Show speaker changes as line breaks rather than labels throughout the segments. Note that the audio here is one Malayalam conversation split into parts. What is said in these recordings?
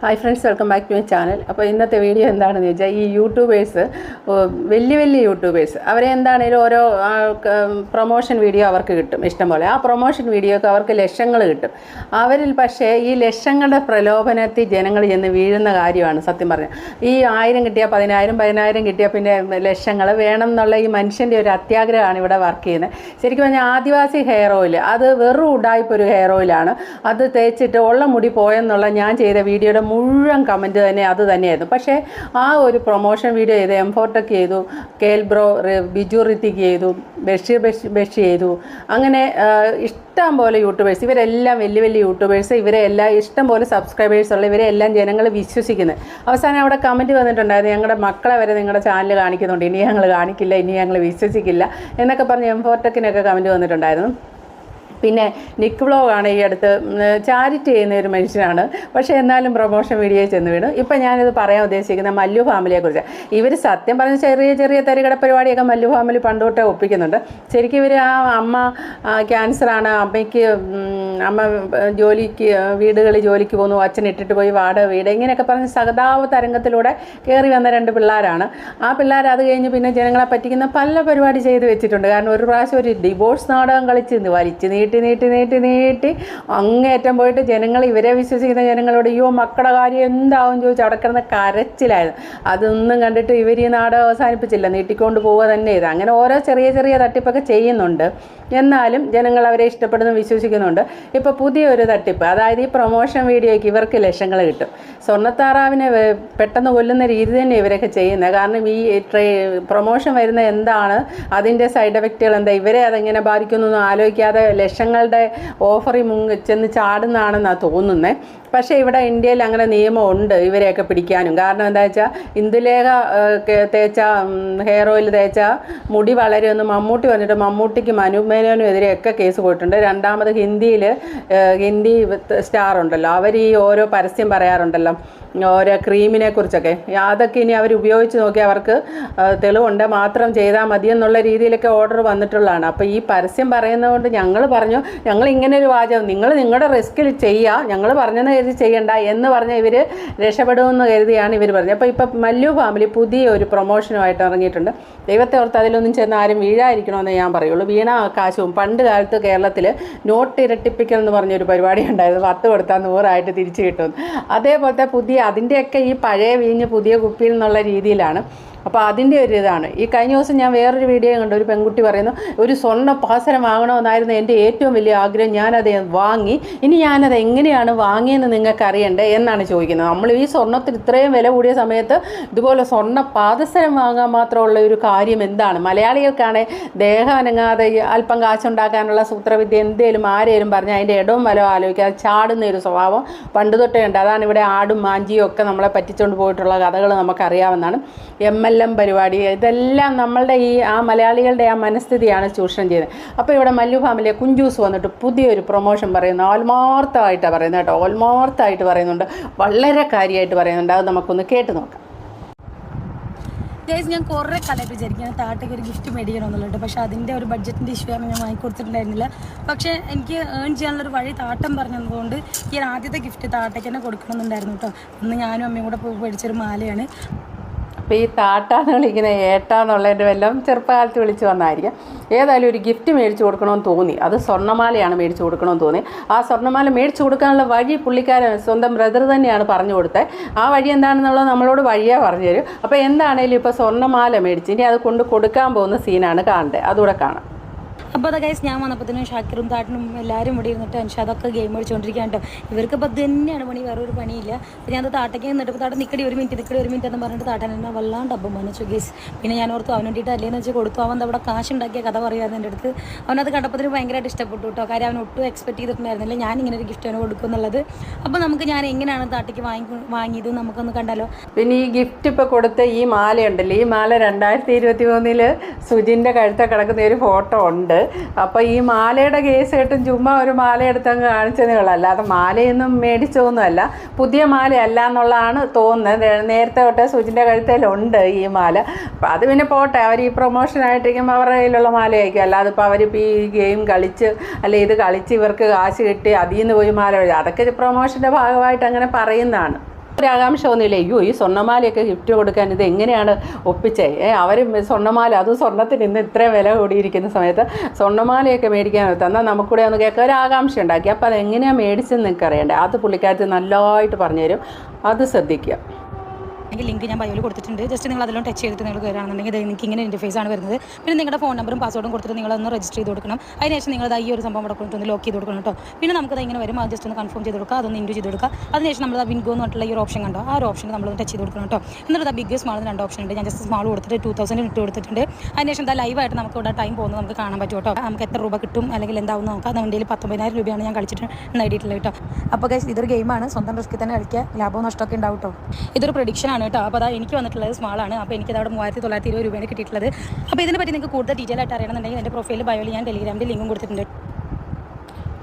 Hi friends welcome back to my channel അപ്പോൾ ഇന്നത്തെ വീഡിയോ എന്താണെന്ന് ചോദിച്ചാൽ ഈ യൂട്യൂബേഴ്സ് വലിയ വലിയ യൂട്യൂബേഴ്സ് അവരെ എന്താണേലും ഓരോ പ്രൊമോഷൻ വീഡിയോ അവർക്ക് കിട്ടും. ഇഷ്ടംപോലെ. ആ പ്രൊമോഷൻ വീഡിയോക്ക് അവർക്ക് ലക്ഷങ്ങൾ കിട്ടും. അവരിൽ പക്ഷേ ഈ ലക്ഷങ്ങളുടെ പ്രലോഭനത്തിൽ ജനങ്ങൾ ചെന്ന് വീഴുന്ന കാര്യമാണ് സത്യം പറഞ്ഞാൽ ഈ ആയിരം കിട്ടിയാൽ പതിനായിരം പതിനായിരം കിട്ടിയാൽ പിന്നെ ലക്ഷങ്ങൾ വേണം എന്നുള്ള ഈ മനുഷ്യന്റെ ഒരു അത്യാഗ്രഹമാണ് ഇവിടെ വർക്ക് ചെയ്യുന്നത്. ശരിക്കും പറഞ്ഞാൽ ആദിവാസി ഹെയർ ഓയിൽ അത് വെറും ഉടായ്പ ഒരു ഹെയർ ഓയിലാണ് അത് തേച്ചിട്ട് ഉള്ള മുടി പോയെന്നുള്ള ഞാൻ ചെയ്ത വീഡിയോയുടെ മുഴുവൻ കമന്റ് തന്നെ അത് തന്നെയായിരുന്നു. പക്ഷേ ആ ഒരു പ്രൊമോഷൻ വീഡിയോ ചെയ്ത് എംഫോർട്ടൊക്കെ ചെയ്തു കേൽബ്രോ ബിജു ഋത്തിക്ക് ചെയ്തു ബഷീർ ബഷ് ബഷി ചെയ്തു. അങ്ങനെ ഇഷ്ടം പോലെ യൂട്യൂബേഴ്സ് ഇവരെല്ലാം വലിയ വലിയ യൂട്യൂബേഴ്സ് ഇവരെ എല്ലാം ഇഷ്ടം പോലെ സബ്സ്ക്രൈബേഴ്സ് ഉള്ള ഇവരെ എല്ലാം ജനങ്ങൾ വിശ്വസിക്കുന്നത് അവസാനം അവിടെ കമന്റ് വന്നിട്ടുണ്ടായിരുന്നു ഞങ്ങളുടെ മക്കളെ വരെ നിങ്ങളുടെ ചാനൽ കാണിക്കുന്നുണ്ട്. ഇനി ഞങ്ങൾ കാണിക്കില്ല ഇനി ഞങ്ങൾ വിശ്വസിക്കില്ല. എന്നൊക്കെ പറഞ്ഞ് എംഫോർട്ടക്കിനൊക്കെ കമന്റ് വന്നിട്ടുണ്ടായിരുന്നു. പിന്നെ നിക്ക് വ്ളോഗാണ് ഈ അടുത്ത് ചാരിറ്റി ചെയ്യുന്ന ഒരു മനുഷ്യനാണ്. പക്ഷേ എന്നാലും പ്രൊമോഷൻ വീഡിയോയിൽ ചെന്ന് വീണു. ഇപ്പം ഞാനിത് പറയാൻ ഉദ്ദേശിക്കുന്ന മല്ലു ഫാമിലിയെക്കുറിച്ച് ഇവർ സത്യം പറഞ്ഞ ചെറിയ ചെറിയ തരികട പരിപാടിയൊക്കെ മല്ലു ഫാമിലി പണ്ടോട്ടേ ഒപ്പിക്കുന്നുണ്ട്. ശരിക്കും ഇവർ ആ അമ്മ ക്യാൻസറാണ് അമ്മയ്ക്ക് അമ്മ ജോലിക്ക് വീടുകളിൽ ജോലിക്ക് പോകുന്നു. അച്ഛൻ ഇട്ടിട്ട് പോയി വാടക വീട് ഇങ്ങനെയൊക്കെ പറഞ്ഞ് സഹതാപ തരംഗത്തിലൂടെ കയറി വന്ന രണ്ട് പിള്ളേരാണ്. ആ പിള്ളേർ അത് കഴിഞ്ഞ് പിന്നെ ജനങ്ങളെ പറ്റിക്കുന്ന പല പരിപാടി ചെയ്ത് വെച്ചിട്ടുണ്ട്. കാരണം ഒരു പ്രാവശ്യം ഒരു ഡിവോഴ്സ് നാടകം കളിച്ച് വലിച്ച് വലിച്ച് നീട്ടി നീട്ടി നീട്ടി നീട്ടി അങ്ങേറ്റം പോയിട്ട് ജനങ്ങൾ ഇവരെ വിശ്വസിക്കുന്ന ജനങ്ങളോട് അയ്യോ മക്കളുടെ കാര്യം എന്താവും? ചോദിച്ചു അവിടെ കിടന്ന് കരച്ചിലായിരുന്നു. അതൊന്നും കണ്ടിട്ട് ഇവർ ഈ നാട് അവസാനിപ്പിച്ചില്ല. നീട്ടിക്കൊണ്ട് പോവുക തന്നെ ചെയ്ത് അങ്ങനെ ഓരോ ചെറിയ ചെറിയ തട്ടിപ്പൊക്കെ ചെയ്യുന്നുണ്ട്. എന്നാലും ജനങ്ങൾ അവരെ ഇഷ്ടപ്പെടുന്നു വിശ്വസിക്കുന്നുണ്ട്. ഇപ്പോൾ പുതിയൊരു തട്ടിപ്പ് അതായത് ഈ പ്രൊമോഷൻ വീഡിയോയ്ക്ക് ഇവർക്ക് ലക്ഷങ്ങൾ കിട്ടും. സ്വർണത്താറാവിനെ പെട്ടെന്ന് കൊല്ലുന്ന രീതി തന്നെ ഇവരൊക്കെ ചെയ്യുന്നത്. കാരണം ഈ ട്രേ പ്രൊമോഷൻ വരുന്ന എന്താണ്? അതിന്റെ സൈഡ് എഫക്റ്റുകൾ എന്താ? ഇവരെ അതെങ്ങനെ ബാധിക്കുന്നു ആലോചിക്കാതെ ലക്ഷങ്ങളുടെ ഓഫറിൽ മുങ്ങ് ചെന്ന് ചാടുന്നതാണെന്നാണ് തോന്നുന്നത് പക്ഷേ ഇവിടെ ഇന്ത്യയിൽ അങ്ങനെ നിയമമുണ്ട് ഇവരെയൊക്കെ പിടിക്കാനും. കാരണം എന്താ വെച്ചാൽ ഇന്ദുലേഖ തേച്ച ഹെയർ ഓയിൽ തേച്ച മുടി വളരുമെന്ന് മമ്മൂട്ടി വന്നിട്ട് മമ്മൂട്ടിക്ക് അനുമേനോനും എതിരെയൊക്കെ കേസ് പോയിട്ടുണ്ട് രണ്ടാമത് ഹിന്ദിയിൽ ഹിന്ദി സ്റ്റാർ ഉണ്ടല്ലോ. അവർ ഈ ഓരോ പരസ്യം പറയാറുണ്ടല്ലോ ഓരോ ക്രീമിനെ കുറിച്ചൊക്കെ. അതൊക്കെ ഇനി അവർ ഉപയോഗിച്ച് നോക്കി അവർക്ക് തെളിവുണ്ട്. മാത്രം ചെയ്താൽ മതി എന്നുള്ള രീതിയിലൊക്കെ ഓർഡർ വന്നിട്ടുള്ളതാണ്. അപ്പോൾ ഈ പരസ്യം പറയുന്നതുകൊണ്ട് ഞങ്ങൾ പറഞ്ഞു ഞങ്ങൾ ഇങ്ങനെ ഒരു വാചകം നിങ്ങൾ നിങ്ങളുടെ റിസ്കിൽ ചെയ്യുക ഞങ്ങൾ പറഞ്ഞെന്ന് കരുതി ചെയ്യണ്ട എന്ന് പറഞ്ഞ ഇവർ രക്ഷപ്പെടുമെന്ന് കരുതിയാണ് ഇവർ പറഞ്ഞത്. അപ്പോൾ ഇപ്പം മല്ലു ഫാമിലി പുതിയ ഒരു പ്രൊമോഷനുമായിട്ട് ഇറങ്ങിയിട്ടുണ്ട്. ദൈവത്തെ ഓർത്ത് അതിലൊന്നും ചെന്ന് ആരും വീഴായിരിക്കണമെന്ന് ഞാൻ പറയുള്ളൂ. വീണ കാശും പണ്ട് കാലത്ത് കേരളത്തിൽ നോട്ട് ഇരട്ടിപ്പിക്കൽ എന്ന് പറഞ്ഞൊരു പരിപാടി ഉണ്ടായിരുന്നു. പത്ത് കൊടുത്താൽ നൂറായിട്ട് തിരിച്ചു കിട്ടും അതേപോലത്തെ പുതിയ അതിന്റെയൊക്കെ ഈ പഴയ വീഞ്ഞ് പുതിയ കുപ്പിയിൽ നിന്നുള്ള രീതിയിലാണ് അപ്പോൾ അതിന്റെ ഒരു ഇതാണ്. ഈ കഴിഞ്ഞ ദിവസം ഞാൻ വേറൊരു വീഡിയോ കണ്ടു. ഒരു പെൺകുട്ടി പറയുന്നു ഒരു സ്വർണ പാസരം വാങ്ങണമെന്നായിരുന്നു എന്റെ ഏറ്റവും വലിയ ആഗ്രഹം. ഞാനത് വാങ്ങി. ഇനി ഞാനത് എങ്ങനെയാണ് വാങ്ങിയെന്ന് നിങ്ങൾക്ക് അറിയണ്ടേ? എന്നാണ് ചോദിക്കുന്നത്. നമ്മൾ ഈ സ്വർണത്തിൽ ഇത്രയും വില കൂടിയ സമയത്ത് ഇതുപോലെ സ്വർണ പാദസരം വാങ്ങാൻ മാത്രമുള്ള ഒരു കാര്യം എന്താണ്? മലയാളികൾക്കാണ് ദേഹം അനങ്ങാതെ അല്പം കാശുണ്ടാക്കാനുള്ള സൂത്രവിദ്യ എന്തേലും ആരേലും പറഞ്ഞാൽ അതിന്റെ ഇടവും വലവും ആലോചിക്കാതെ ചാടുന്ന ഒരു സ്വഭാവം പണ്ട് തൊട്ടേ ഉണ്ട്. അതാണ് ഇവിടെ ആടും മാഞ്ചിയും ഒക്കെ നമ്മളെ പറ്റിച്ചുകൊണ്ട് പോയിട്ടുള്ള കഥകൾ നമുക്കറിയാവുന്നതാണ്. എം എൽ എം പരിപാടി ഇതെല്ലാം നമ്മളുടെ ഈ ആ മലയാളികളുടെ ആ മനസ്ഥിതിയാണ് ചൂഷണം ചെയ്യുന്നത് അപ്പോൾ ഇവിടെ മല്ലു ഫാമിലെ കുഞ്ചൂസ് വന്നിട്ട് പുതിയൊരു പ്രൊമോഷൻ പറയുന്നു. ഓൽമാർത്തമായിട്ടാണ് പറയുന്നത് കേട്ടോ. ഓൽമാർത്തമായിട്ട് പറയുന്നുണ്ട്. വളരെ കാര്യമായിട്ട് പറയുന്നുണ്ട്. അത് നമുക്കൊന്ന് കേട്ട് നോക്കാം.
ഗൈസ് ഞാൻ കുറേ കാലമായിട്ട് വിചാരിക്കാൻ താട്ടയ്ക്ക് ഒരു ഗിഫ്റ്റ് മേടിക്കണമെന്നുള്ളത്. പക്ഷേ അതിന്റെ ഒരു ബഡ്ജറ്റിന്റെ ഇഷ്യൂ ആണ് ഞാൻ വാങ്ങിക്കൊടുത്തിട്ടുണ്ടായിരുന്നില്ല പക്ഷേ എനിക്ക് ഏൺ ചെയ്യാനുള്ളൊരു വഴി താട്ടം പറഞ്ഞതുകൊണ്ട് ഈ ആദ്യത്തെ ഗിഫ്റ്റ് താട്ടയ്ക്ക് തന്നെ കൊടുക്കണമെന്നുണ്ടായിരുന്നു കേട്ടോ. അന്ന് ഞാനും അമ്മയും കൂടെ പോയി മേടിച്ചൊരു മാലയാണ്.
അപ്പോൾ ഈ താട്ടാന്ന് വിളിക്കുന്ന ഏട്ടാന്നുള്ളതിന്റെ വല്ലതും ചെറുപ്പകാലത്ത് വിളിച്ച് വന്നായിരിക്കും. ഏതായാലും ഒരു ഗിഫ്റ്റ് മേടിച്ച് കൊടുക്കണമെന്ന് തോന്നി. അത് സ്വർണമാലയാണ് മേടിച്ച് കൊടുക്കണമെന്ന് തോന്നി. ആ സ്വർണമാല മേടിച്ച് കൊടുക്കാനുള്ള വഴി പുള്ളിക്കാരൻ സ്വന്തം ബ്രദർ തന്നെയാണ് പറഞ്ഞു കൊടുത്തത് ആ വഴി എന്താണെന്നുള്ളത് നമ്മളോട് വഴിയേ പറഞ്ഞു തരും അപ്പോൾ എന്താണേലും ഇപ്പോൾ സ്വർണമാല മേടിച്ച് ഇനി അത് കൊണ്ട് കൊടുക്കാൻ പോകുന്ന സീനാണ് കാണേണ്ടത് അതുകൂടെ കാണാം.
അപ്പോൾ അതാ ഗൈസ് ഞാൻ വന്നപ്പോഴത്തേനും ഷാക്കിറും താട്ടനും എല്ലാവരും ഇവിടെ ഇരുന്നിട്ട് അൻഷാദൊക്കെ ഗെയിം കളിച്ചുകൊണ്ടിരിക്കുകയാണ് കേട്ടോ ഇവർക്ക് ഇപ്പോൾ തന്നെയാണ് പണി വേറെ ഒരു പണിയില്ല. അപ്പോൾ ഞാൻ താട്ടയ്ക്ക് നിന്നിട്ട് താട്ടം നിക്കടി ഒരു മിനിറ്റ് നിക്കടി ഒരു മിനിറ്റ് എന്ന് പറഞ്ഞിട്ട് താട്ടൻ എന്നെ വല്ലാണ്ട് അപ്പം വന്നിച്ചു ഗൈസ് പിന്നെ ഞാൻ ഓർത്തു അവൻ വേണ്ടിയിട്ട് അല്ലേന്ന് വെച്ച് കൊടുത്തു. അവൻ അവിടെ കാശ് ഉണ്ടാക്കിയ കഥ പറയാതെ എന്റെ അടുത്ത്. അവനത് കണ്ടപ്പോൾ ഭയങ്കരമായിട്ട് ഇഷ്ടപ്പെട്ടു കേട്ടോ കാര്യം അവൻ ഒട്ടും എക്സ്പെക്ട് ചെയ്തിട്ടുണ്ടായിരുന്നില്ല. ഞാൻ ഇങ്ങനെ ഒരു ഗിഫ്റ്റ് അവന് കൊടുക്കും എന്നുള്ളത്. അപ്പോൾ നമുക്ക് ഞാൻ എങ്ങനെയാണ് താട്ടയ്ക്ക് വാങ്ങി വാങ്ങിയത്? നമുക്കൊന്ന് കണ്ടാലോ?
പിന്നെ ഈ ഗിഫ്റ്റ് ഇപ്പോൾ കൊടുത്ത ഈ മാലയുണ്ടല്ലോ. ഈ മാല രണ്ടായിരത്തി ഇരുപത്തി മൂന്നിൽ സുജിന്റെ കഴുത്ത കിടക്കുന്ന ഒരു ഫോട്ടോ ഉണ്ട്. അപ്പോൾ ഈ മാലയുടെ കേസ് കേട്ടും ചുമ്മാ ഒരു മാല എടുത്തങ്ങ് കാണിച്ചതേ അല്ലാതെ മാലയൊന്നും മേടിച്ചതൊന്നുമല്ല പുതിയ മാലയല്ല എന്നുള്ളതാണ് തോന്നുന്നത്. നേരത്തെ തൊട്ടേ സുജിന്റെ കഴുത്തേലുണ്ട് ഈ മാല. അപ്പം അത് പിന്നെ പോട്ടെ. അവർ ഈ പ്രൊമോഷനായിട്ടിരിക്കുമ്പോൾ അവരുടെ കയ്യിലുള്ള മാലയായിരിക്കും. അല്ലാതെ ഇപ്പോൾ അവരിപ്പോൾ ഈ ഗെയിം കളിച്ച് അല്ലെ ഇത് കളിച്ച് ഇവർക്ക് കാശ് കിട്ടി അതിൽ നിന്ന് പോയി മാല അതൊക്കെ പ്രൊമോഷന്റെ ഭാഗമായിട്ട് അങ്ങനെ പറയുന്നതാണ്. ഒരു ആകാംക്ഷ ഒന്നുമില്ല അയ്യോ ഈ സ്വർണമാലയൊക്കെ ഗിഫ്റ്റ് കൊടുക്കാൻ ഇത് എങ്ങനെയാണ് ഒപ്പിച്ചേ? അവർ സ്വർണമാല അതും സ്വർണത്തിന് ഇന്ന് ഇത്രയും വില കൂടിയിരിക്കുന്ന സമയത്ത് സ്വർണമാലയൊക്കെ മേടിക്കാൻ തന്നാൽ നമുക്കൂടെ ഒന്ന് കേൾക്കാൻ ഒരു ആകാംക്ഷ ഉണ്ടാക്കി. അപ്പോൾ അത് എങ്ങനെയാണ് മേടിച്ചെന്ന് നിങ്ങൾക്ക് അറിയണ്ടേ അത് പുള്ളിക്കാരത്തിൽ നല്ലതായിട്ട് പറഞ്ഞുതരും. അത് ശ്രദ്ധിക്കുക.
അല്ലെങ്കിൽ ലിങ്ക് ഞാൻ ബയോയിൽ കൊടുത്തിട്ടുണ്ട്. ജസ്റ്റ് നിങ്ങൾ അതിലും ടച്ച് ചെയ്തിട്ട് നിങ്ങൾ കയറുകയാണെന്നുണ്ടെങ്കിൽ നിങ്ങൾക്ക് ഇങ്ങനെ ഇന്റർഫേസ് ആണ് വരുന്നത്. പിന്നെ നിങ്ങളുടെ ഫോൺ നമ്പറും പാസ്വേഡും കൊടുത്തിട്ട് നിങ്ങളൊന്ന് രജിസ്റ്റർ ചെയ്ത് കൊടുക്കണം. അതിനുശേഷം നിങ്ങൾ ഈ ഒരു സംഭവം അവിടെ ലോക്ക് ചെയ്ത് കൊടുക്കണം കേട്ടോ. പിന്നെ നമുക്കത് ഇങ്ങനെ വരും? അത് ജസ്റ്റ് ഒന്ന് കൺഫേം ചെയ്ത് കൊടുക്കുക. അതൊന്ന് ഇൻഡു ചെയ്ത് കൊടുക്കുക. അതിനുശേഷം നമ്മൾ വിൻഗോ എന്ന് പറഞ്ഞിട്ടുള്ള ഈ ഒരു ഓപ്ഷൻ കണ്ടോ? ആ ഒരു ഓപ്ഷൻ നമ്മൾ ടച്ച് ചെയ്ത് കൊടുക്കണം കേട്ടോ. എന്നിട്ട് ബിഗ് സ്മാൾ രണ്ട് ഓപ്ഷൻ ഉണ്ട്. ഞാൻ ജസ്റ്റ് സ്മാൾ കൊടുത്തിട്ട് ടൂ തൗസൻഡ് ഇട്ട് കൊടുത്തിട്ടുണ്ട്. അതിനുശേഷം എന്താ ലൈവായിട്ട് നമുക്ക് ഇവിടെ ടൈം പോകുന്നത് നമുക്ക് കാണാൻ പറ്റും കേട്ടോ. നമുക്ക് എത്ര രൂപ കിട്ടും? അല്ലെങ്കിൽ എന്താവും നോക്കാം. നമ്മുടെ കയ്യിൽ പത്തൊമ്പതിനായിരം രൂപയാണ് ഞാൻ കളിച്ചിട്ട് നേടിയിട്ടുള്ളത് കേട്ടോ അപ്പോൾ ഇതൊരു ഗെയിമാണ് സ്വന്തം റിസ്ക്കിൽ തന്നെ കളിക്കുക. ലാഭവും നഷ്ടമൊക്കെ ഉണ്ടാവും കേട്ടോ. ഇതൊരു പ്രൊഡിക്ഷൻ ആണ് കേട്ടോ. അപ്പോൾ അതാ എനിക്ക് വന്നിട്ടുള്ളത് സ്മാളാണ് അപ്പോൾ എനിക്ക് അവിടെ മൂവായിരത്തി തൊള്ളായിരത്തി ഇരുപത് രൂപയാണ് കിട്ടിയിട്ടുള്ളത്. അപ്പോൾ ഇതിനെപ്പറ്റി നിങ്ങൾക്ക് കൂടുതൽ ഡീറ്റെയിൽ ആയിട്ട് അറിയണമെന്നുണ്ടെങ്കിൽ എന്റെ പ്രൊഫൈൽ ബയോയിൽ ഞാൻ ടെലിഗ്രാമിന്റെ ലിങ്കും കൊടുത്തിട്ടുണ്ട്.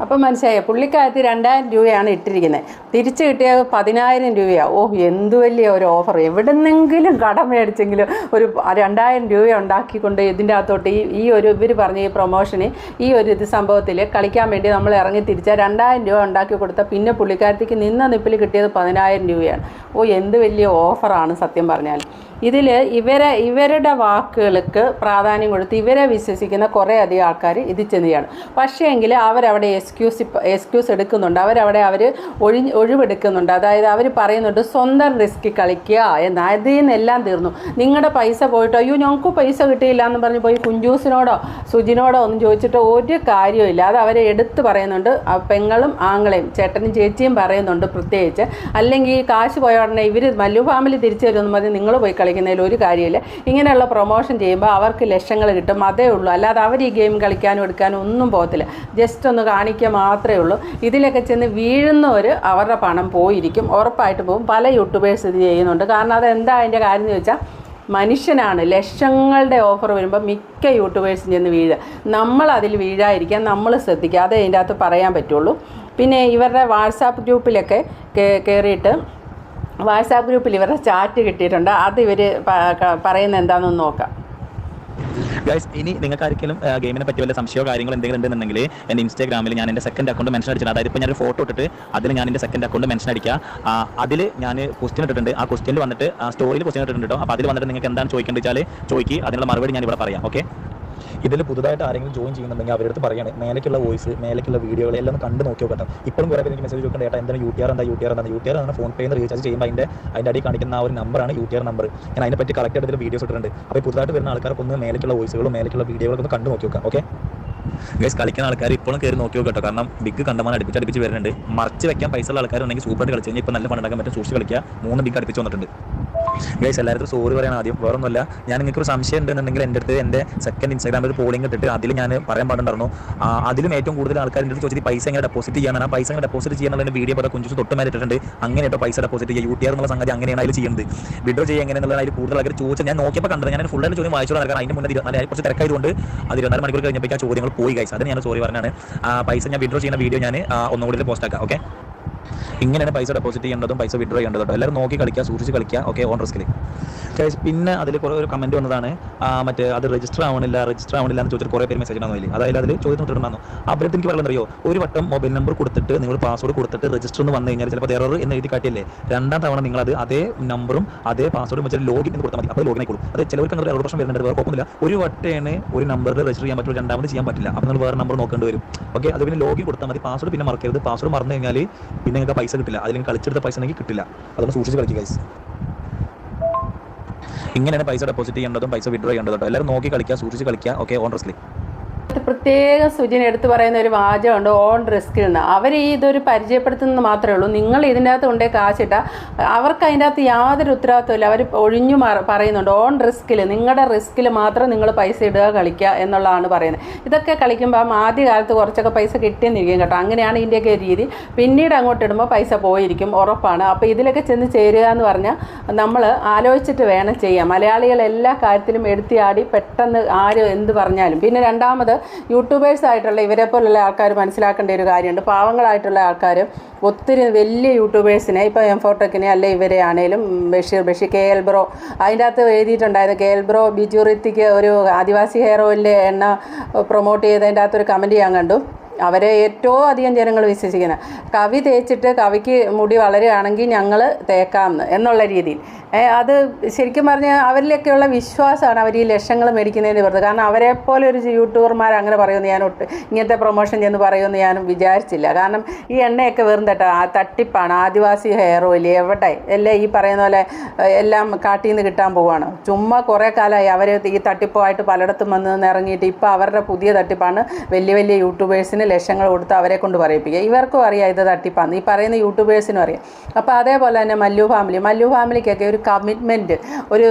അപ്പം മനസ്സിലായോ? പുള്ളിക്കാരത്തി രണ്ടായിരം രൂപയാണ് ഇട്ടിരിക്കുന്നത്. തിരിച്ച് കിട്ടിയ പതിനായിരം രൂപയാണ് ഓ എന്ത് വലിയ ഒരു ഓഫർ. എവിടെന്നെങ്കിലും കടം മേടിച്ചെങ്കിലും ഒരു രണ്ടായിരം രൂപ ഉണ്ടാക്കിക്കൊണ്ട് ഇതിന്റെ അകത്തോട്ട് ഈ ഈ ഒരു ഇവർ പറഞ്ഞ ഈ പ്രൊമോഷന് ഈ ഒരു ഇത് സംഭവത്തിൽ കളിക്കാൻ വേണ്ടി നമ്മൾ ഇറങ്ങി തിരിച്ചാൽ രണ്ടായിരം രൂപ ഉണ്ടാക്കി കൊടുത്താൽ പിന്നെ പുള്ളിക്കാരത്തിക്ക് നിന്ന നിപ്പിൽ കിട്ടിയത് പതിനായിരം രൂപയാണ്. ഓ എന്ത് വലിയ ഓഫറാണ് സത്യം പറഞ്ഞാൽ. ഇതിൽ ഇവരെ ഇവരുടെ വാക്കുകൾക്ക് പ്രാധാന്യം കൊടുത്ത് ഇവരെ വിശ്വസിക്കുന്ന കുറേ അധികം ആൾക്കാർ ഇത് ചെന്നുകയാണ് പക്ഷേ എങ്കിൽ അവരവിടെ എക്സ്ക്യൂസ് എക്സ്ക്യൂസ് എടുക്കുന്നുണ്ട്. അവരവിടെ അവർ ഒഴി ഒഴിവെടുക്കുന്നുണ്ട്. അതായത് അവർ പറയുന്നുണ്ട് സ്വന്തം റിസ്ക് കളിക്കുക എന്ന്. അതിൽ നിന്നെല്ലാം തീർന്നു. നിങ്ങളുടെ പൈസ പോയിട്ടോ? അയ്യോ ഞങ്ങൾക്ക് പൈസ കിട്ടിയില്ല എന്ന് പറഞ്ഞ് പോയി കുഞ്ചൂസിനോടോ സുജിനോടോ ഒന്നും ചോദിച്ചിട്ട് ഒരു കാര്യമില്ല അത് അവരെ എടുത്ത് പറയുന്നുണ്ട്. പെങ്ങളും ആങ്ങളെയും ചേട്ടനും ചേച്ചിയും പറയുന്നുണ്ട് പ്രത്യേകിച്ച്. അല്ലെങ്കിൽ ഈ കാശ് പോയ ഉടനെ ഇവർ മല്ലു ഫാമിലി തിരിച്ചു വരുമെന്ന് പറഞ്ഞ് നിങ്ങൾ പോയി കളിക്കുന്നതിൽ ഒരു കാര്യമില്ല ഇങ്ങനെയുള്ള പ്രൊമോഷൻ ചെയ്യുമ്പോൾ അവർക്ക് ലക്ഷങ്ങൾ കിട്ടും. അതേ ഉള്ളൂ. അല്ലാതെ അവർ ഈ ഗെയിം കളിക്കാനും എടുക്കാനും ഒന്നും പോകത്തില്ല. ജസ്റ്റ് ഒന്ന് കാണിക്കുക മാത്രമേ ഉള്ളൂ. ഇതിലൊക്കെ ചെന്ന് വീഴുന്നവർ അവരുടെ പണം പോയിരിക്കും. ഉറപ്പായിട്ട് പോകും. പല യൂട്യൂബേഴ്സ് ഇത് ചെയ്യുന്നുണ്ട്. കാരണം അതെന്താ അതിന്റെ കാര്യം എന്ന് ചോദിച്ചാൽ മനുഷ്യനാണ് ലക്ഷങ്ങളുടെ ഓഫർ വരുമ്പോൾ മിക്ക യൂട്യൂബേഴ്സും ചെന്ന് വീഴുക. നമ്മൾ അതിൽ വീഴാതിരിക്കാൻ നമ്മൾ ശ്രദ്ധിക്കുക. അതേ അതിന്റെ അകത്ത് പറയാൻ പറ്റുള്ളൂ. പിന്നെ ഇവരുടെ വാട്സാപ്പ് ഗ്രൂപ്പിലൊക്കെ കയറിയിട്ട് വാട്സാപ്പ് ഗ്രൂപ്പിൽ ഇവരുടെ ചാറ്റ് കിട്ടിയിട്ടുണ്ട്. അത് ഇവർ പറയുന്നത് എന്താണെന്ന് നോക്കാം.
ഗൈസ് ഇനി നിങ്ങൾക്ക് ആർക്കെങ്കിലും ഗെയിമിനെ പറ്റി വല്ല സംശയമോ കാര്യങ്ങളോ എന്തെങ്കിലും ഉണ്ടെന്നുണ്ടെങ്കിൽ എന്റെ ഇൻസ്റ്റാഗ്രാമിൽ ഞാൻ എന്റെ സെക്കൻഡ് അക്കൗണ്ട് മെൻഷൻ അടിച്ചിട്ടുണ്ട്. അതായത് ഇപ്പോൾ ഞാനൊരു ഫോട്ടോ ഇട്ടിട്ട് അതിൽ ഞാൻ എന്റെ സെക്കൻഡ് അക്കൗണ്ട് മെൻഷൻ അടിക്കുക. അതിൽ ഞാൻ ക്വസ്റ്റ്യൻ ഇട്ടിട്ടുണ്ട്. ആ ക്വസ്റ്റ്യനിൽ വന്നിട്ട് സ്റ്റോറിയിൽ ക്വസ്റ്റ്യൻ ഇട്ടിട്ടുണ്ട് കേട്ടോ. അപ്പോൾ അതിൽ വന്നിട്ട് നിങ്ങൾക്ക് എന്താണ് ചോദിക്കേണ്ടത് വെച്ചാൽ ചോദിക്കുക അതിനുള്ള മറുപടി ഞാൻ ഇവിടെ പറയാം. ഓക്കെ ഇതിൽ പുതുതായിട്ട് ആരെങ്കിലും ജോയിൻ ചെയ്യുന്നുണ്ടെങ്കിൽ അവരുടെ അടുത്ത് മേലേക്കുള്ള വോയിസ് മേലേക്കുള്ള വീഡിയോകൾ എല്ലാം കണ്ടു നോക്കി നോക്കട്ടെ. ഇപ്പോഴും കുറേ പേര് എനിക്ക് മെസ്സേജ് നോക്കേണ്ട ഏട്ടാ എന്താണ് യു ടി ആർ എന്താ? യു ടി ആർ എന്താ? യു ടി ആർ ആണ് ഫോൺ പേ റീചാർജ് ചെയ്യുമ്പോൾ അതിന്റെ അതിന്റെ അടി കാണിക്കുന്ന ആ ഒരു നമ്പറാണ് യു ടി ആർ നമ്പർ ഞാൻ അതിനെപ്പറ്റി കറക്റ്റ് ആയിട്ട് വീഡിയോസ് ഇട്ടിട്ടുണ്ട്. അപ്പോൾ പുതുതായിട്ട് വരുന്ന ആൾക്കാർക്ക് ഒന്ന് മേലേക്കുള്ള വോയിസുകളും മേലേക്കുള്ള വീഡിയോകളൊക്കെ ഒന്ന് കണ്ട് നോക്കി നോക്കാം. ഓക്കെ ഗൈസ് കളിക്കുന്ന ആൾക്കാർ ഇപ്പോഴും കയറി നോക്കി നോക്കട്ടോ. കാരണം ബിഗ് കണ്ടമാനം അടുപ്പിച്ച് അടുപ്പിച്ച് വരുന്നുണ്ട്. മറിച്ച് വെക്കാൻ പൈസ ഉള്ള ആൾക്കാരുണ്ടെങ്കിൽ സൂപ്പറായിട്ട് കളിച്ച് കഴിഞ്ഞാൽ ഇപ്പോൾ നല്ല പണ്ടാക്കാൻ പറ്റും. സൂക്ഷിച്ച് കളിക്കുക. മൂന്ന് ബിഗ് അടുപ്പിച്ച് വന്നിട്ടുണ്ട്. ഗൈസ് എല്ലാവർക്കും സോറി പറയാൻ ആദ്യം. വേറെ ഒന്നുമില്ല ഞാൻ നിങ്ങൾക്ക് ഒരു സംശയം ഉണ്ടെന്നുണ്ടെങ്കിൽ എന്റെ അടുത്ത് എന്റെ സെക്കൻഡ് ഇൻസ്റ്റാഗ്രാമിൽ ഒരു പോളിംഗ് ഇട്ടിട്ട് അതിൽ ഞാൻ പറയാൻ പാടുണ്ടായിരുന്നു. അതിലും ഏറ്റവും കൂടുതൽ ആൾക്കാർ എന്റെ അടുത്ത് ചോദിച്ചിട്ട് പൈസ എങ്ങനെ ഡെപ്പോസിറ്റ് ചെയ്യാനാണ് ആ പൈസ എങ്ങനെ ഡെപ്പോസിറ്റ് ചെയ്യാനുള്ള വീഡിയോ പോലെ കുഞ്ചു തൊട്ട് മേലിട്ടിട്ടുണ്ട് അങ്ങനെ കേട്ടോ പൈസ ഡെപ്പോസിറ്റ് ചെയ്യുക. യു ആർ എന്നുള്ള സംഗതി അങ്ങനെയാണ് അതിൽ ചെയ്യുന്നത്. വിഡ്രോ ചെയ്യുക എങ്ങനെയാണെന്നുള്ള അതിൽ കൂടുതൽ ആൾക്കാർ ചോദിച്ചാൽ ഞാൻ നോക്കിയപ്പോൾ കണ്ടത് ഞാൻ ഫുൾ ആയിട്ട് ചോദ്യം വായിച്ചോളാം. കാരണം അതിന്റെ മുന്നേ ഇരുപത്തിനാല് കുറച്ച് തിരക്കായതുകൊണ്ട് അത് ഇരുപത്തിനാല് മണിക്കൂർ കഴിഞ്ഞപ്പോൾ ആ ചോദ്യങ്ങൾ പോയി ഗൈസ് അത് ഞാൻ സോറി പറഞ്ഞാണ്. പൈസ ഞാൻ വിഡ്രോ ചെയ്യുന്ന വീഡിയോ ഞാൻ ഒന്നുകൂടി പോസ്റ്റ് ആക്കാം ഓക്കെ ഇങ്ങനെയാണ് പൈസ ഡെപ്പോസിറ്റ് ചെയ്യേണ്ടതും പൈസ വിഡ്രോ ചെയ്യേണ്ടതും എല്ലാവരും നോക്കി കളിക്കുക സൂക്ഷിച്ച് കളിക്കുക ഓക്കെ ഓൺ റിസ്കിൽ പിന്നെ അതിൽ കുറേ ഒരു കമന്റ് വന്നതാണ് മറ്റേ അത് രജിസ്റ്റർ ആവണില്ല രജിസ്റ്റർ ആവണില്ല എന്ന് ചോദിച്ചിട്ട് കുറേ പേര് മെസ്സേജ് ഉണ്ടാകുന്നില്ല അതായത് അതിൽ ചോദ്യം ഇട്ടിട്ടുണ്ടായിരുന്നു അവരുടെ എനിക്ക് പറയുന്നത് അറിയോ? ഒരു വട്ടം മൊബൈൽ നമ്പർ കൊടുത്തിട്ട് നിങ്ങൾ പാസ്വേഡ് കൊടുത്തിട്ട് രജിസ്റ്റർ എന്ന് വന്നു കഴിഞ്ഞാൽ ചിലപ്പോൾ എറർ എന്ന് എഴുതി കാട്ടിയല്ലേ? രണ്ടാം തവണ നിങ്ങൾ അത് അതേ നമ്പറും അതേ പാസ്വേഡും വെച്ചാൽ ലോഗിൻ എന്ന് കൊടുത്താൽ മതി. അപ്പോൾ ലോഗിൻ ആയിക്കോളും. അത് ചിലവർക്ക് അങ്ങനെ എറർ പ്രശ്നം വരുന്നുണ്ട്. വേറെ കുഴപ്പമില്ല ഒരു വട്ടേണ് ഒരു നമ്പറിൽ രജിസ്റ്റർ ചെയ്യാൻ പറ്റുള്ളൂ. രണ്ടാമത് ചെയ്യാൻ പറ്റില്ല. അപ്പോൾ നിങ്ങൾ വേറെ നമ്പർ നോക്കേണ്ടി വരും. ഓക്കെ അത് പിന്നെ ലോഗിൻ കൊടുത്താൽ മതി. പാസ്വേഡ് പിന്നെ മറക്കരുത്. പാസ്വേഡ് മറന്നു കഴിഞ്ഞാൽ പിന്നെ നിങ്ങൾക്ക് പൈസ കിട്ടില്ല. അതിൽ കളിച്ചെടുത്ത പൈസ നിങ്ങൾക്ക് കിട്ടില്ല. അതൊന്ന് സൂക്ഷിച്ച് കളിക്കുക ഗൈസ് ഇങ്ങനെയാണ് പൈസ ഡെപ്പോസിറ്റ് ചെയ്യേണ്ടതും പൈസ വിഡ്രോ ചെയ്യേണ്ടതും എല്ലാവരും നോക്കി കളിക്കുക സൂക്ഷിച്ച് കളിക്കുക ഓക്കെ ഓൺ
പ്രത്യേകം സുജിന് എടുത്തു പറയുന്ന ഒരു വാചകമുണ്ട് ഓൺ റിസ്കിൽ നിന്ന് അവർ ഈ ഇതൊരു പരിചയപ്പെടുത്തുന്നത് മാത്രമേ ഉള്ളൂ. നിങ്ങൾ ഇതിന്റെ അകത്ത് കൊണ്ടേ കാശിട്ട അവർക്ക് അതിന്റെ അകത്ത് യാതൊരു ഉത്തരവാദിത്വമില്ല അവർ ഒഴിഞ്ഞു പറയുന്നുണ്ട് ഓൺ റിസ്കിൽ നിങ്ങളുടെ റിസ്കിൽ മാത്രം നിങ്ങൾ പൈസ ഇടുക കളിക്കുക എന്നുള്ളതാണ് പറയുന്നത്. ഇതൊക്കെ കളിക്കുമ്പോൾ ആദ്യ കാലത്ത് കുറച്ചൊക്കെ പൈസ കിട്ടിയെന്നിരിക്കും കേട്ടോ. അങ്ങനെയാണ് ഇതിന്റെയൊക്കെ രീതി. പിന്നീട് അങ്ങോട്ട് ഇടുമ്പോൾ പൈസ പോയിരിക്കും ഉറപ്പാണ്. അപ്പോൾ ഇതിലൊക്കെ ചെന്ന് ചേരുക എന്ന് പറഞ്ഞാൽ നമ്മൾ ആലോചിച്ചിട്ട് വേണം ചെയ്യാം മലയാളികൾ എല്ലാ കാര്യത്തിലും എടുത്തിയാടി പെട്ടെന്ന് ആര് എന്ത് പറഞ്ഞാലും. പിന്നെ രണ്ടാമത് യൂട്യൂബേഴ്സ് ആയിട്ടുള്ള ഇവരെ പോലുള്ള ആൾക്കാർ മനസ്സിലാക്കേണ്ട ഒരു കാര്യമുണ്ട്. പാവങ്ങളായിട്ടുള്ള ആൾക്കാർ ഒത്തിരി വലിയ യൂട്യൂബേഴ്സിനെ ഇപ്പോൾ എം ഫോട്ടോക്കിനെ അല്ലെ ഇവരെ ആണേലും Basheer Basheer K L bro അതിന്റെ അകത്ത് എഴുതിയിട്ടുണ്ടായത് K L bro Biju Hrithik ഒരു ആദിവാസി ഹെയർ എണ്ണ പ്രൊമോട്ട് ചെയ്തതിന്റെ അകത്തൊരു കമന്റ് ഞാൻ കണ്ടു. അവരെ ഏറ്റവും അധികം ജനങ്ങൾ വിശ്വസിക്കുന്നത്. കവി തേച്ചിട്ട് കവിക്ക് മുടി വളരുകയാണെങ്കിൽ ഞങ്ങൾ തേക്കാമെന്ന് എന്നുള്ള രീതിയിൽ. അത് ശരിക്കും പറഞ്ഞാൽ അവരിലൊക്കെയുള്ള വിശ്വാസമാണ് അവർ ഈ ലക്ഷങ്ങൾ മേടിക്കുന്നതിന് വെറുതെ കാരണം അവരെ പോലെ ഒരു യൂട്യൂബർമാർ അങ്ങനെ പറയുമെന്ന് ഞാൻ ഒട്ട് ഇങ്ങനത്തെ പ്രൊമോഷൻ ചെന്ന് പറയുമെന്ന് ഞാൻ വിചാരിച്ചില്ല. കാരണം ഈ എണ്ണയൊക്കെ വെറും തട്ട തട്ടിപ്പാണ് ആദിവാസി ഹെയർ ഓയിൽ എവിടെ? എല്ലാം ഈ പറയുന്ന പോലെ എല്ലാം കാട്ടിൽ നിന്ന് കിട്ടാൻ പോവാണ്. ചുമ്മാ കുറേ കാലമായി അവർ ഈ തട്ടിപ്പായിട്ട് പലയിടത്തും വന്ന് ഇറങ്ങിയിട്ട് ഇപ്പോൾ അവരുടെ പുതിയ തട്ടിപ്പാണ് വലിയ വലിയ യൂട്യൂബേഴ്സിന് ലക്ഷങ്ങൾ കൊടുത്ത് അവരെ കൊണ്ട് പറയിപ്പിക്കുക. ഇവർക്കും അറിയാം ഇത് തട്ടിപ്പാന്ന്. ഈ പറയുന്ന യൂട്യൂബേഴ്സിനും അറിയാം. അപ്പോൾ അതേപോലെ തന്നെ മല്ലു ഫാമിലി. മല്ലു ഫാമിലിക്കൊക്കെ ഒരു കമ്മിറ്റ്മെന്റ് ഒരു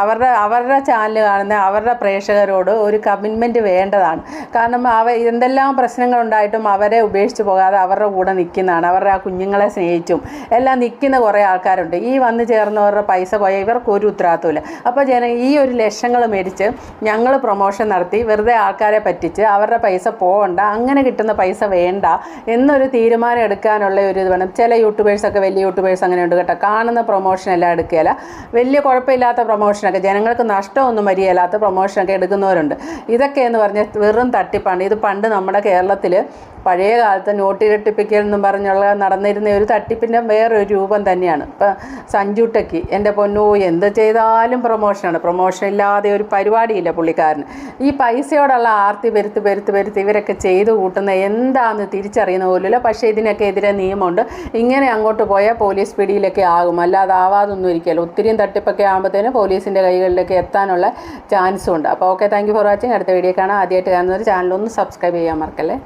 അവരുടെ അവരുടെ ചാനൽ കാണുന്ന അവരുടെ പ്രേക്ഷകരോട് ഒരു കമ്മിറ്റ്മെന്റ് വേണ്ടതാണ്. കാരണം അവ എന്തെല്ലാം പ്രശ്നങ്ങളുണ്ടായിട്ടും അവരെ ഉപേക്ഷിച്ച് പോകാതെ അവരുടെ കൂടെ നിൽക്കുന്നതാണ്. അവരുടെ ആ കുഞ്ഞുങ്ങളെ സ്നേഹിച്ചും എല്ലാം നിൽക്കുന്ന കുറേ ആൾക്കാരുണ്ട്. ഈ വന്നു ചേർന്നവരുടെ പൈസ പോയ ഇവർക്ക് ഒരു ഉത്തരവാദിത്തമില്ല അപ്പോൾ ജന ഈ ഒരു ലക്ഷങ്ങൾ മേടിച്ച് ഞങ്ങൾ പ്രൊമോഷൻ നടത്തി വെറുതെ ആൾക്കാരെ പറ്റിച്ച് അവരുടെ പൈസ പോകണ്ട അങ്ങനെ കിട്ടുന്ന പൈസ വേണ്ട എന്നൊരു തീരുമാനം എടുക്കാനുള്ള ഒരു ഇത് വേണം. ചില യൂട്യൂബേഴ്സൊക്കെ വലിയ യൂട്യൂബേഴ്സ് അങ്ങനെ ഉണ്ട് കേട്ടോ. കാണുന്ന പ്രൊമോഷൻ എല്ലാം എടുക്കുകയില്ല. വലിയ കുഴപ്പമില്ലാത്ത പ്രൊമോഷനൊക്കെ ജനങ്ങൾക്ക് നഷ്ടമൊന്നും വരികയില്ലാത്ത പ്രൊമോഷനൊക്കെ എടുക്കുന്നവരുണ്ട്. ഇതൊക്കെ എന്ന് പറഞ്ഞാൽ വെറും തട്ടിപ്പാണ്. ഇത് പണ്ട് നമ്മുടെ കേരളത്തിൽ പഴയ കാലത്ത് നോട്ട് ഇരട്ടിപ്പിക്കൽ എന്നും പറഞ്ഞുള്ള നടന്നിരുന്ന ഒരു തട്ടിപ്പിന്റെ വേറൊരു രൂപം തന്നെയാണ്. ഇപ്പം സഞ്ജു എന്റെ പൊന്നു എന്ത് ചെയ്താലും പ്രൊമോഷനാണ് പ്രൊമോഷൻ ഇല്ലാതെ ഒരു പരിപാടിയില്ല പുള്ളിക്കാരന്. ഈ പൈസയോടുള്ള ആർത്തി പെരുത്ത് പെരുത്ത് പെരുത്ത് ഇവരൊക്കെ ചെയ്തു കൂട്ടുന്ന എന്താണെന്ന് തിരിച്ചറിയുന്ന പോലുമില്ല. പക്ഷേ ഇതിനൊക്കെ എതിരെ നിയമമുണ്ട്. ഇങ്ങനെ അങ്ങോട്ട് പോയാൽ പോലീസ് പിടിയിലൊക്കെ ആകും. അല്ലാതെ ആവാതൊന്നും ഇരിക്കില്ല ഒത്തിരിയും തട്ടിപ്പൊക്കെ ആകുമ്പോഴത്തേനും പോലീസിന്റെ കൈകളിലേക്ക് എത്താനുള്ള ചാൻസും ഉണ്ട് അപ്പോൾ okay thank you for watching. അടുത്ത വീഡിയോ കാണാം. ആദ്യമായിട്ട് കാണുന്നവർ ചാനലൊന്ന് സബ്സ്ക്രൈബ് ചെയ്യാൻ മറക്കല്ലേ?